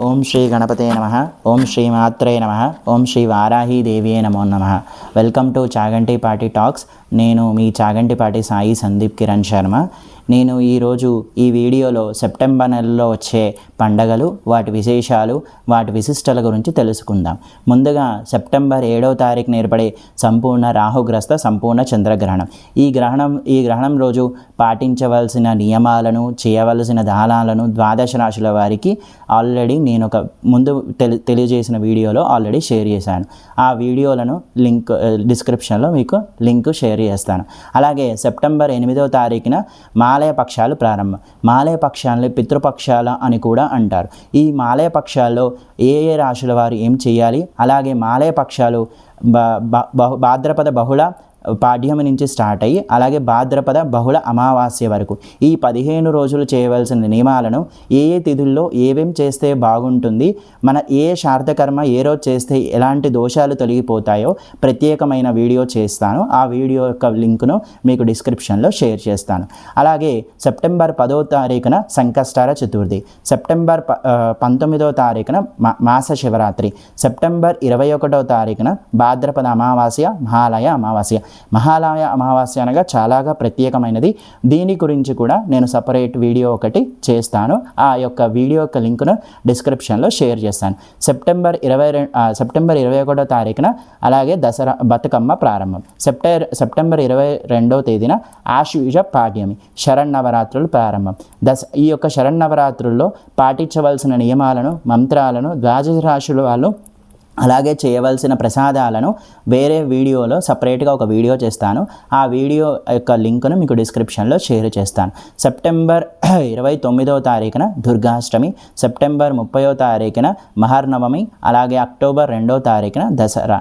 ఓం శ్రీ గణపతే నమ. ఓం శ్రీ మాత్రే నమ. ఓం శ్రీ వారాహి దేవియే నమో నమ. Welcome to Chaganti party talks. నేను మీ చాగంటి పార్టీ సాయి సందీప్ కిరణ్ శర్మ. నేను ఈరోజు ఈ వీడియోలో సెప్టెంబర్ నెలలో వచ్చే పండగలు వాటి విశేషాలు వాటి విశిష్టల గురించి తెలుసుకుందాం. ముందుగా సెప్టెంబర్ ఏడవ తారీఖున ఏర్పడే సంపూర్ణ రాహుగ్రస్త సంపూర్ణ చంద్రగ్రహణం. ఈ గ్రహణం ఈ గ్రహణం రోజు పాటించవలసిన నియమాలను చేయవలసిన దానాలను ద్వాదశ రాశుల వారికి ఆల్రెడీ నేను ఒక ముందు తెలి తెలియజేసిన వీడియోలో ఆల్రెడీ షేర్ చేశాను. ఆ వీడియోలను లింక్ డిస్క్రిప్షన్లో మీకు లింక్ షేర్ చేస్తాను. అలాగే సెప్టెంబర్ ఎనిమిదవ తారీఖున మా మాలయపక్షాలు ప్రారంభం. మాలయపక్షాలని పితృపక్షాల అని కూడా అంటారు. ఈ మాలయపక్షాల్లో ఏ ఏ రాశుల వారు ఏం చేయాలి? అలాగే మాలయపక్షాలు బ- బ- బహు భాద్రపద బహుళ పాడ్యమి నుంచి స్టార్ట్ అయ్యి అలాగే భాద్రపద బహుళ అమావాస్య వరకు ఈ పదిహేను రోజులు చేయవలసిన నియమాలను ఏ ఏ తిథుల్లో ఏవేం చేస్తే బాగుంటుంది మన ఏ శార్థకర్మ ఏ రోజు చేస్తే ఎలాంటి దోషాలు తొలగిపోతాయో ప్రత్యేకమైన వీడియో చేస్తాను. ఆ వీడియో యొక్క లింక్ను మీకు డిస్క్రిప్షన్లో షేర్ చేస్తాను. అలాగే సెప్టెంబర్ పదో తారీఖున సంకష్టార చతుర్థి సెప్టెంబర్ ప- పంతొమ్మిదో తారీఖున మా- మాస శివరాత్రి సెప్టెంబర్ ఇరవై ఒకటో తారీఖున భాద్రపద అమావాస్య మహాలయ అమావాస్య మహాలయ అమావాస్య అనగా చాలాగా ప్రత్యేకమైనది. దీని గురించి కూడా నేను సపరేట్ వీడియో ఒకటి చేస్తాను. ఆ యొక్క వీడియో యొక్క లింక్ను డిస్క్రిప్షన్లో షేర్ చేస్తాను. సెప్టెంబర్ ఇరవై సెప్టెంబర్ ఇరవై ఒకటో తారీఖున అలాగే దసరా బతుకమ్మ ప్రారంభం. సెప్టెంబర్ సెప్టెంబర్ ఇరవై రెండవ తేదీన ఆశ్వయుజ పాడ్యమి శరన్నవరాత్రులు ప్రారంభం. దశ ఈ యొక్క శరన్నవరాత్రుల్లో పాటించవలసిన నియమాలను మంత్రాలను ద్వాదశ రాశుల వాళ్ళు అలాగే చేయవలసిన ప్రసాదాలను వేరే వీడియోలో సపరేట్గా ఒక వీడియో చేస్తాను. ఆ వీడియో యొక్క లింక్ను మీకు డిస్క్రిప్షన్లో షేర్ చేస్తాను. సెప్టెంబర్ ఇరవై తొమ్మిదవ తారీఖున దుర్గాష్టమి సెప్టెంబర్ ముప్పయో తారీఖున మహర్నవమి అలాగే అక్టోబర్ రెండో తారీఖున దసరా.